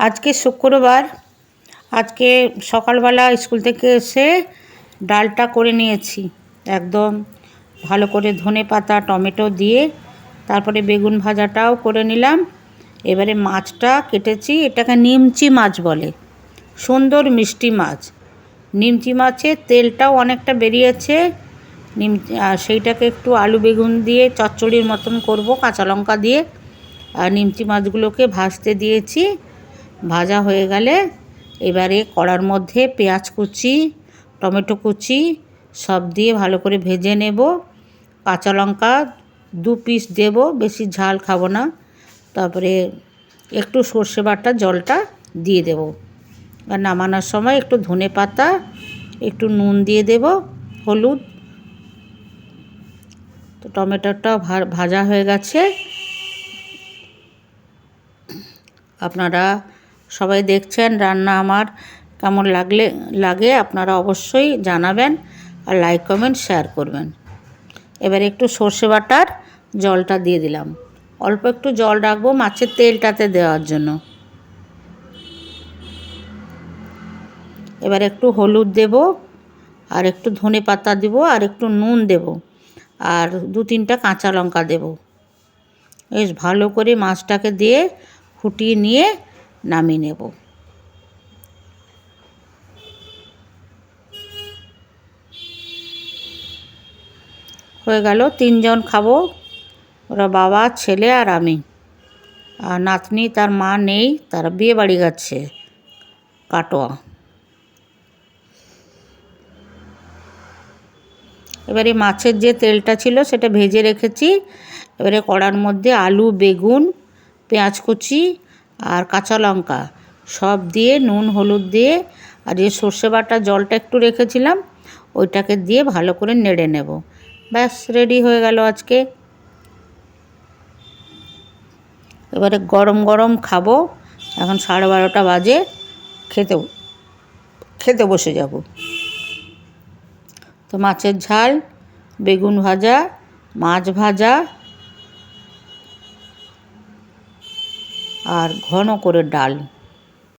আজকে শুক্রবার। আজকে সকালবেলা স্কুল থেকে এসে ডালটা করে নিয়েছি, একদম ভালো করে ধনে পাতা, টমেটো দিয়ে। তারপরে বেগুন ভাজাটাও করে নিলাম। এবারে মাছটা কেটেছি, এটাকে নিমচি মাছ বলে। সুন্দর মিষ্টি মাছ। নিমচি মাছের তেলটাও অনেকটা বেরিয়েছে। নিম সেইটাকে একটু আলু বেগুন দিয়ে চচ্চড়ির মতন করব, কাঁচা লঙ্কা দিয়ে। আর নিমচি মাছগুলোকে ভাজতে দিয়েছি। ভাজা হয়ে গেলে এবারে কড়ার মধ্যে পেঁয়াজ কুচি, টমেটো কুচি সব দিয়ে ভালো করে ভেজে নেব। কাঁচা লঙ্কা দু পিস দেব, বেশি ঝাল খাব না। তারপরে একটু সর্ষে বাটা জলটা দিয়ে দেব। আর নামানোর সময় একটু ধনে পাতা, একটু নুন দিয়ে দেব, হলুদ। তো টমেটোটা ভাজা হয়ে গেছে। আপনারা সবাই দেখছেন, রান্না আমার কেমন লাগলে, লাগে আপনারা অবশ্যই জানাবেন আর লাইক কমেন্ট শেয়ার করবেন। এবার একটু সর্ষে বাটার জলটা দিয়ে দিলাম। অল্প একটু জল রাখব মাছের তেলটাতে দেওয়ার জন্য। এবার একটু হলুদ দেব আর একটু ধনে পাতা দেব আর একটু নুন দেব আর দু তিনটা কাঁচা লঙ্কা দেব। বেশ ভালো করে মাছটাকে দিয়ে ফুটিয়ে নিয়ে নামিয়ে নেব। হয়ে গেল, তিনজন খাব, ওরা বাবা, ছেলে আর আমি। আর নাতনি, তার মা নেই, তারা বিয়ে বাড়ি গেছে, কাটোয়া। এবারে মাছের যে তেলটা ছিল, সেটা ভেজে রেখেছি। এবারে কড়ার মধ্যে আলু, বেগুন, পেঁয়াজ কুচি আর কাঁচা লঙ্কা। সব দিয়ে নুন, হলুদ দিয়ে আর যে সর্ষে বাটা জলটা একটু রেখেছিলাম, ওইটাকে দিয়ে ভালো করে নেড়ে নেব। ব্যাস, রেডি হয়ে গেল আজকে। এবারে গরম গরম খাব। এখন সাড়ে বারোটা বাজে, খেতে খেতে বসে যাব। তো মাছের ঝাল, বেগুন ভাজা, মাছ ভাজা আর ঘন করে ডাল।